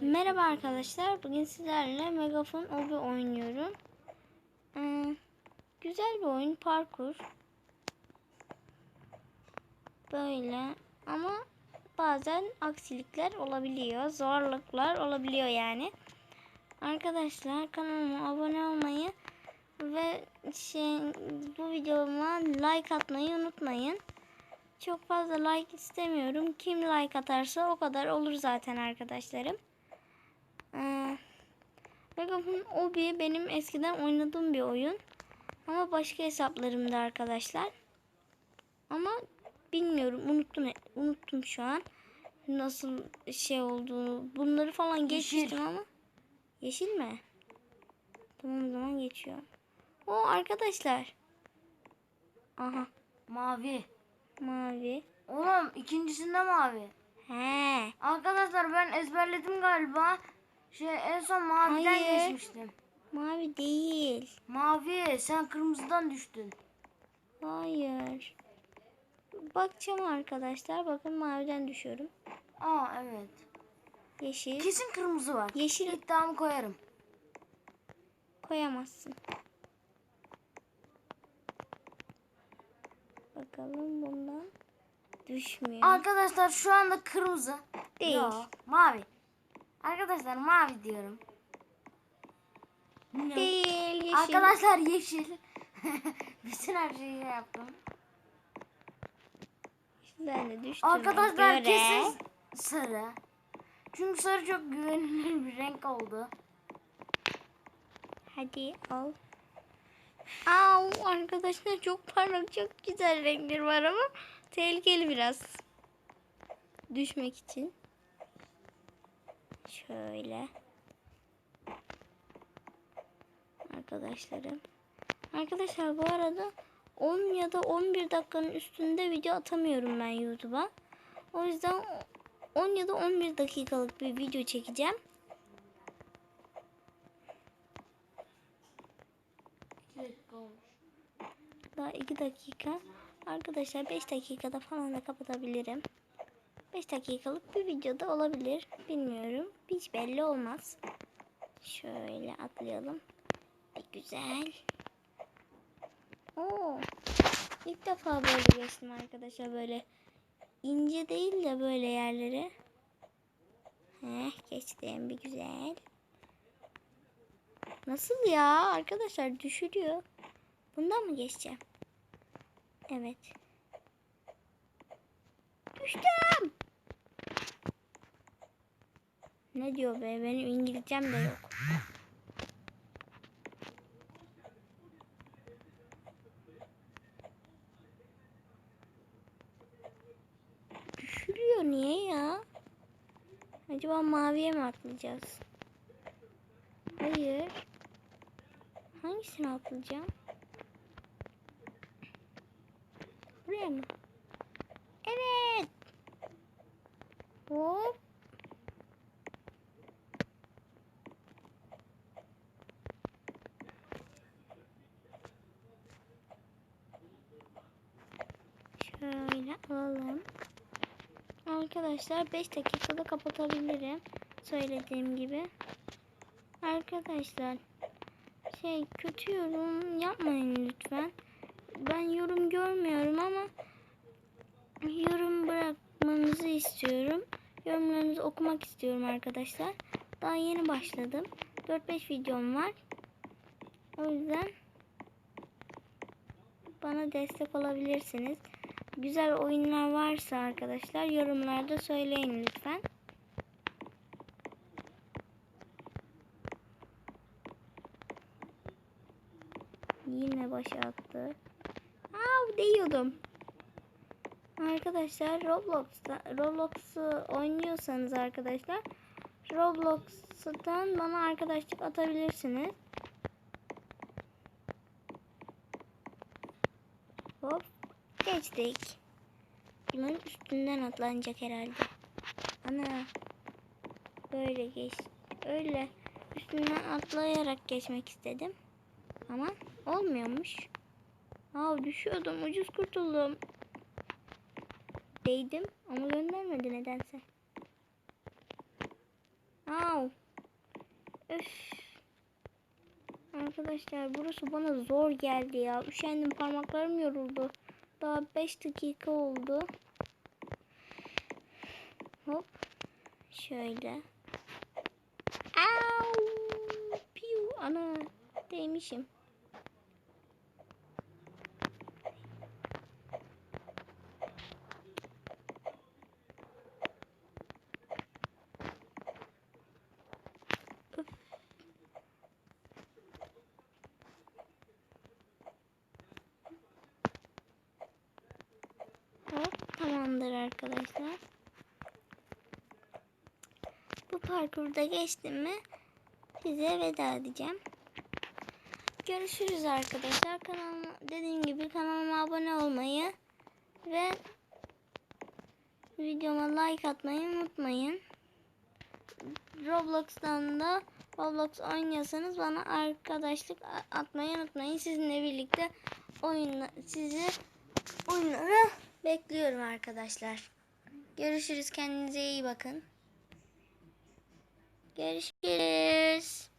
Merhaba arkadaşlar. Bugün sizlerle Megafon Obi oynuyorum. Ee, güzel bir oyun. Parkur. Böyle. Ama bazen aksilikler olabiliyor. Zorluklar olabiliyor yani. Arkadaşlar kanalıma abone olmayı ve şey, bu videoma like atmayı unutmayın. Çok fazla like istemiyorum. Kim like atarsa o kadar olur zaten arkadaşlarım. Ee, Megafon Obi benim eskiden oynadığım bir oyun. Ama başka hesaplarımda arkadaşlar. Ama bilmiyorum unuttum unuttum şu an. Nasıl şey olduğunu. Bunları falan geçmiştim ama. Yeşil mi? Tamam o zaman geçiyor. O arkadaşlar. Aha Mavi. mavi. Oğlum ikincisinde mavi. He. Arkadaşlar ben ezberledim galiba. Şey en son maviden Hayır. geçmiştim. Mavi değil. Mavi sen kırmızıdan düştün. Hayır. Bakacağım arkadaşlar. Bakın maviden düşüyorum. Aa evet. Yeşil. Kesin kırmızı var. Yeşil İddiamı koyarım. koyamazsın. Bakalım bundan düşmüyor. Arkadaşlar şu anda kırmızı. Değil. Yo, mavi. Arkadaşlar mavi diyorum. Değil. Yeşil. Arkadaşlar yeşil. Bütün her şeyi yaptım. Ben de düştüm. Arkadaşlar kesin sarı. Çünkü sarı çok güvenilir bir renk oldu. Hadi al. Au arkadaşlar çok parlak çok güzel renkler var ama tehlikeli biraz. Düşmek için. Şöyle. Arkadaşlarım. Arkadaşlar bu arada 10 ya da 11 dakikanın üstünde video atamıyorum ben YouTube'a. O yüzden 10 ya da 11 dakikalık bir video çekeceğim. Daha 2 dakika. Arkadaşlar 5 dakikada falan da kapatabilirim. 5 dakikalık bir videoda olabilir. Bilmiyorum. Hiç belli olmaz. Şöyle atlayalım. Bir güzel. Oo. İlk defa böyle geçtim arkadaşlar böyle ince değil de böyle yerleri. Heh, geçtim bir güzel. Nasıl ya arkadaşlar düşürüyor. Bundan mı geçeceğim? Evet. Düştüm. Ne diyor be? Benim İngilizcem de yok. Düşürüyor niye ya? Acaba maviye mi atlayacağız? Hayır. Hangisini atlayacağım? Buraya mı? Evet. Hop. Şöyle alalım. Arkadaşlar 5 dakikada kapatabilirim. Söylediğim gibi. Arkadaşlar şey kötü yorum yapmayın lütfen. Ben yorum görmüyorum ama yorum bırakmanızı istiyorum. Yorumlarınızı okumak istiyorum arkadaşlar. Daha yeni başladım. 4-5 videom var. O yüzden bana destek olabilirsiniz. Güzel oyunlar varsa arkadaşlar yorumlarda söyleyin lütfen. Yine başa attı. Aa değiyordum. Arkadaşlar Roblox'ta Roblox'u oynuyorsanız arkadaşlar Roblox'tan bana arkadaşlık atabilirsiniz. Hop geçtik. Bunun üstünden atlanacak herhalde. Ana böyle geç. Öyle üstünden atlayarak geçmek istedim. Ama olmuyormuş. Aa düşüyordum ucuz kurtuldum. Değdim ama göndermedi nedense. Au. Öf. Arkadaşlar burası bana zor geldi ya. Üşendim parmaklarım yoruldu. Daha 5 dakika oldu. Hop. Şöyle. Au. Piu. Ana. Değmişim. Hop, arkadaşlar. Bu parkurda geçtim mi size veda edeceğim. Görüşürüz arkadaşlar. Kanalıma, dediğim gibi kanalıma abone olmayı ve videoma like atmayı unutmayın. Roblox'tan da Roblox oynuyorsanız bana arkadaşlık atmayı unutmayın. Sizinle birlikte oyunla sizi oyunlara bekliyorum arkadaşlar. Görüşürüz. Kendinize iyi bakın. Görüşürüz.